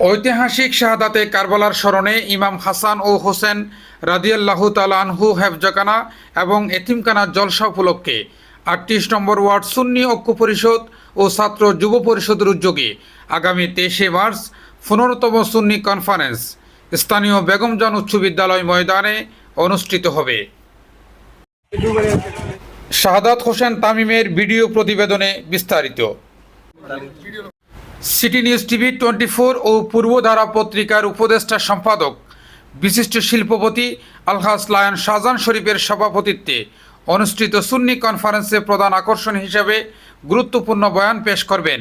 ঐতিহাসিক শাহাদাতে কারবালার স্মরণে ইমাম হাসান ও হোসেন রাদিয়াল্লাহু তালানহু হেফজাকানা এবং এতিমকানা জলসা উপলক্ষে আটত্রিশ নম্বর ওয়ার্ড সুন্নি ঐক্য পরিষদ ও ছাত্র যুব পরিষদের উদ্যোগে আগামী তেইশে মার্চ পনেরোতম সুন্নি কনফারেন্স স্থানীয় বেগমজান উচ্চ বিদ্যালয় ময়দানে অনুষ্ঠিত হবে। শাহাদাত হোসেন তামিমের ভিডিও প্রতিবেদনে বিস্তারিত। City News TV twenty four ও পূর্বধারা পত্রিকার উপদেষ্টা সম্পাদক, বিশিষ্ট শিল্পপতি আলহাস লায়ন শাহজান শরীফের সভাপতিত্বে অনুষ্ঠিত সুন্নি কনফারেন্সে প্রধান আকর্ষণ হিসেবে গুরুত্বপূর্ণ বয়ান পেশ করবেন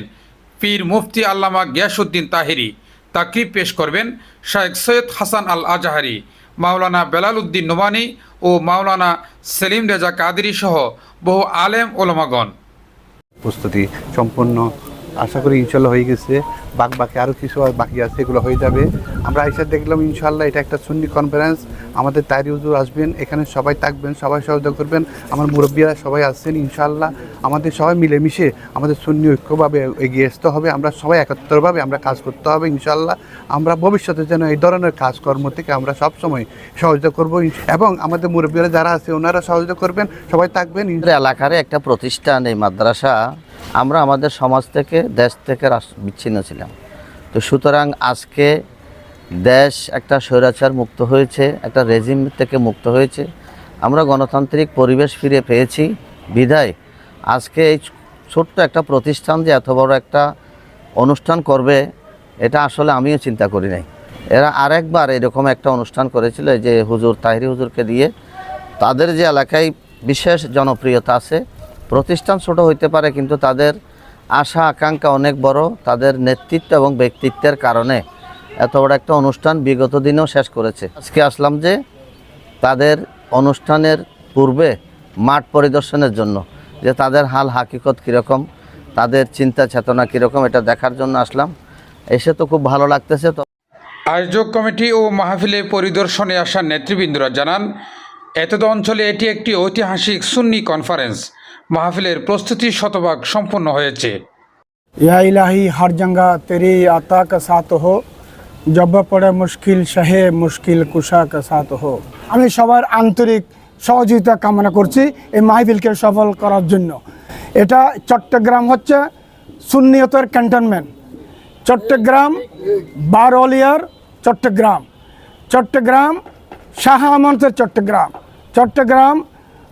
পীর মুফতি আল্লামা গিয়াসুদ্দিন তাহিরি, তাকরিব পেশ করবেন শায়েখ সৈয়দ হাসান আল আজাহারি, মাওলানা বেলাল উদ্দিন নোমানি ও মাওলানা সেলিম রেজা কাদেরি সহ বহু আলেম ওলমাগণ। প্রস্তুতি সম্পূর্ণ আশা করি ইনশাল্লাহ হয়ে গেছে। বাক বাকি আরও কিছু বাকি আছে, এগুলো হয়ে যাবে। আমরা এসে দেখলাম ইনশাল্লাহ এটা একটা সুন্নি কনফারেন্স আমাদের তাইরি হুজুর আসবেন, এখানে সবাই থাকবেন, সবাই সহযোগ করবেন। আমার মুরব্বীরা সবাই আসছেন ইনশাল্লাহ। আমাদের সবাই মিলেমিশে আমাদের সুন্নি ঐক্যভাবে এগিয়ে আসতে হবে। আমরা সবাই একাত্তরভাবে আমরা কাজ করতে হবে ইনশাল্লাহ। আমরা ভবিষ্যতে যেন এই ধরনের কাজকর্ম থেকে আমরা সবসময় সহযোগ করব এবং আমাদের মুরব্বীরা যারা আছে, ওনারা সহযোগ করবেন, সবাই থাকবেন এলাকার একটা প্রতিষ্ঠান, এই মাদ্রাসা আমরা আমাদের সমাজ থেকে, দেশ থেকে বিচ্ছিন্ন ছিলাম। তো সুতরাং আজকে দেশ একটা স্বৈরাচার মুক্ত হয়েছে, একটা রেজিম থেকে মুক্ত হয়েছে। আমরা গণতান্ত্রিক পরিবেশ ফিরে পেয়েছি। বিধায় আজকে এই ছোট্ট একটা প্রতিষ্ঠান যে এত বড় একটা অনুষ্ঠান করবে, এটা আসলে আমিও চিন্তা করি নাই। এরা আরেকবার এরকম একটা অনুষ্ঠান করেছিল যে হুজুর, তাহিরি হুজুরকে দিয়ে। তাদের যে এলাকায় বিশেষ জনপ্রিয়তা আছে প্রতিষ্ঠান ছোট হইতে পারে, কিন্তু তাদের আশা, আকাঙ্ক্ষা অনেক বড়। তাদের নেতৃত্ব এবং ব্যক্তিত্বের কারণে এত বড় একটা অনুষ্ঠান বিগত দিনেও শেষ করেছে। আজকে আসলাম যে তাদের অনুষ্ঠানের পূর্বে মাঠ পরিদর্শনের জন্য, যে তাদের হাল হাকিকত কীরকম, তাদের চিন্তা চেতনা কীরকম, এটা দেখার জন্য আসলাম। এসে তো খুব ভালো লাগতেছে, তো আয়োজক কমিটি ও মাহফিলে পরিদর্শনে আসা নেতৃবৃন্দরা জানান, এতদ অঞ্চলে এটি একটি ঐতিহাসিক সুন্নি কনফারেন্স মাহফিলের প্রস্তুতি শতভাগ সম্পন্ন হয়েছে। ইয়া ইলাহি হার জাঙ্গা তেরি আতা কা সাত হো জব্ব পড়ে মুশকিল, শাহে মুশকিল কুশা সাত হো আমি সবার আন্তরিক সহযোগিতা কামনা করছি এই মাহফিলকে সফল করার জন্য। এটা চট্টগ্রাম হচ্ছে সুন্নিয়তের ক্যান্টনমেন্ট। চট্টগ্রাম বারোলিয়ার চট্টগ্রাম। চট্টগ্রাম, শাহ আমন্তের চট্টগ্রাম। চট্টগ্রাম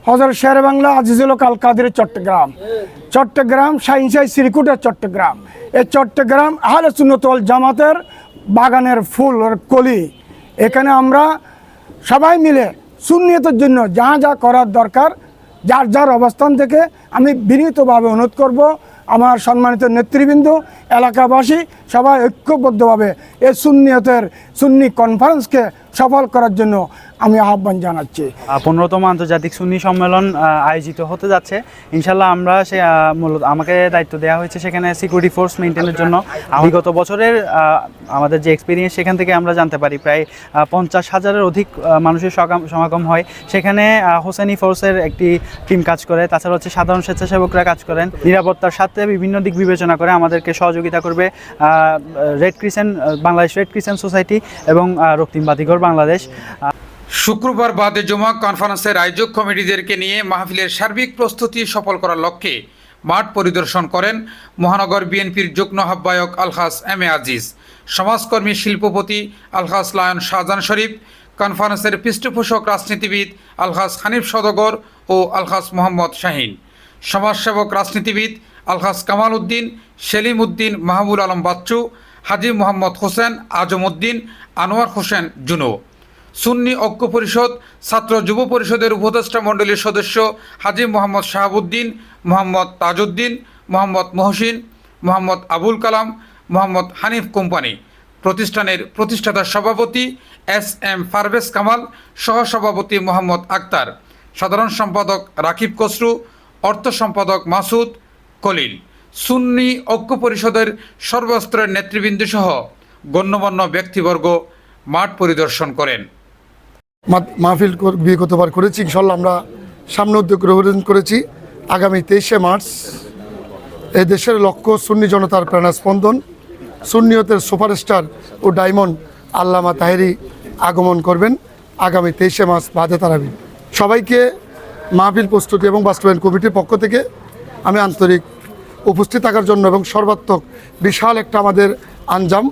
হজরত শের বাংলা আজিজুল কাল কাদের চট্টগ্রাম। চট্টগ্রাম সাইনসাই সিরিকুটের চট্টগ্রাম। এই চট্টগ্রাম আহলে সুন্নতল জামাতের বাগানের ফুল কলি। এখানে আমরা সবাই মিলে সুন্নিয়তের জন্য যা যা করার দরকার, যার যার অবস্থান থেকে আমি বিনীতভাবে অনুরোধ করব, আমার সম্মানিত নেতৃবৃন্দ, এলাকাবাসী সবাই ঐক্যবদ্ধভাবে এই সুন্নিয়তের, সুন্নি কনফারেন্সকে সফল করার জন্য আমি আহ্বান জানাচ্ছি। পনেরোতম আন্তর্জাতিক সুন্নি সম্মেলন আয়োজিত হতে যাচ্ছে। ইনশাল্লাহ আমরা সে মূলত আমাকে দায়িত্ব দেওয়া হয়েছে সেখানে সিকিউরিটি ফোর্স মেনটেনের জন্য। আমি গত বছরের আমাদের যে এক্সপিরিয়েন্স সেখান থেকে আমরা জানতে পারি। প্রায় পঞ্চাশ হাজারের অধিক মানুষের সমাগম হয়। সেখানে হোসেনি ফোর্সের একটি টিম কাজ করে। তাছাড়া হচ্ছে সাধারণ স্বেচ্ছাসেবকরা কাজ করেন। নিরাপত্তার সাথে বিভিন্ন দিক বিবেচনা করে আমাদেরকে সহযোগিতা করবে Red Crescent Bangladesh Red Crescent Society এবং রক্তিম বাতিঘর বাংলাদেশ। শুক্রবার বাদে জমা কনফারেন্সের আয়োজক কমিটিদেরকে নিয়ে মাহফিলের সার্বিক প্রস্তুতি সফল করার লক্ষ্যে মাঠ পরিদর্শন করেন মহানগর বিএনপির যুগ্ম আহ্বায়ক আলহাস এম এ আজিজ, সমাজকর্মী শিল্পপতি আলহাস লায়ন শাহজান শরীফ, কনফারেন্সের পৃষ্ঠপোষক রাজনীতিবিদ আলহাস হানিফ সদগর ও আলহাস মোহাম্মদ শাহিন, সমাজসেবক রাজনীতিবিদ আলহাস কামাল উদ্দিন, সেলিম উদ্দিন মাহবুল আলম বাচ্চু হাজি মোহাম্মদ হোসেন আজম উদ্দিন আনোয়ার হোসেন জুনো। সুন্নি ঐক্য পরিষদ, ছাত্র যুব পরিষদের উপদেষ্টা মণ্ডলীর সদস্য হাজি মোহাম্মদ শাহাবুদ্দিন, মোহাম্মদ তাজউদ্দিন, মোহাম্মদ মহসিন, মোহাম্মদ আবুল কালাম, মোহাম্মদ হানিফ কোম্পানি। প্রতিষ্ঠানের প্রতিষ্ঠাতা সভাপতি এস এম পারভেজ কামাল, সহসভাপতি মোহাম্মদ আক্তার। সাধারণ সম্পাদক রাকিব কসরু, অর্থ সম্পাদক মাসুদ কলিল। সুন্নি ঐক্য পরিষদের সর্বস্তরের নেতৃবৃন্দ সহ গণ্যমান্য ব্যক্তিবর্গ মাঠ পরিদর্শন করেন। মাহফিল কর- বিগতবার করেছি? ইনশাল্লাহ আমরা সামনে উদ্যোগ গ্রহণ করেছি। আগামী তেইশে মার্চ এই দেশের লক্ষ্য সুন্নি জনতার প্রেরণা স্পন্দন সুন্নিয়তের সুপারস্টার ও ডায়মন্ড আল্লামা তাহেরি আগমন করবেন আগামী তেইশে মাস বাদে তারাবি। সবাইকে মাহফিল প্রস্তুতি এবং বাস্তবায়ন কমিটির পক্ষ থেকে আমি আন্তরিক উপস্থিত থাকার জন্য এবং সর্বাত্মক বিশাল একটা আমাদের আঞ্জাম,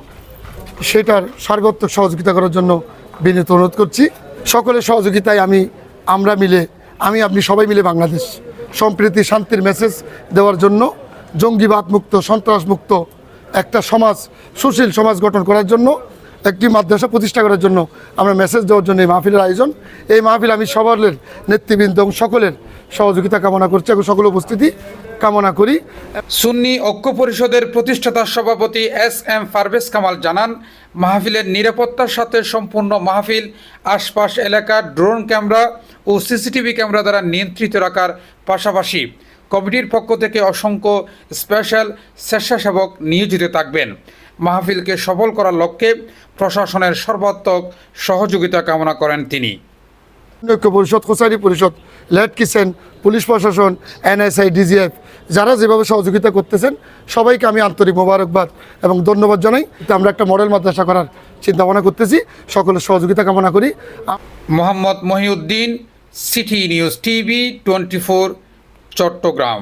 সেটার সার্বাত্মক সহযোগিতা করার জন্য বিনীত অনুরোধ করছি। সকলের সহযোগিতায় আমি, আমরা মিলে, আমি, আপনি সবাই মিলে বাংলাদেশ সম্প্রীতি, শান্তির মেসেজ দেওয়ার জন্য জঙ্গিবাদ মুক্ত, সন্ত্রাস মুক্ত একটা সমাজ, সুশীল সমাজ গঠন করার জন্য একটি মাদ্রাসা প্রতিষ্ঠা করার জন্য আমরা মেসেজ দেওয়ার জন্য এই মাহফিলের আয়োজন। এই মাহফিল আমি সবার নেতৃবৃন্দ এবং সকলের সহযোগিতা কামনা করছি এবং সকল উপস্থিতি কামনা করি। সুন্নি ঐক্য পরিষদের প্রতিষ্ঠাতা সভাপতি এস এম পারভেজ কামাল জানান, মাহফিলের নিরাপত্তার সাথে সম্পূর্ণ মাহফিল, আশপাশ এলাকার ড্রোন ক্যামেরা ও সিসিটিভি ক্যামেরা দ্বারা নিয়ন্ত্রিত রাখার পাশাপাশি কমিটির পক্ষ থেকে অসংখ্য স্পেশাল স্বেচ্ছাসেবক নিয়োজিত থাকবেন। মাহফিলকে সফল করার লক্ষ্যে প্রশাসনের সর্বাত্মক সহযোগিতা কামনা করেন তিনি। ঐক্য পরিষদ কোসারি পরিষদ লেট কিচেন পুলিশ প্রশাসন এনএসআই ডিজিএফ যারা যেভাবে সহযোগিতা করতেছেন সবাইকে আমি আন্তরিক মোবারকবাদ এবং ধন্যবাদ জানাই। আমরা একটা মডেল মাদ্রাসা করার চিন্তা ভাবনা করতেছি। সকলের সহযোগিতা কামনা করি। Mohammad Mohiuddin City News TV twenty four Chattogram.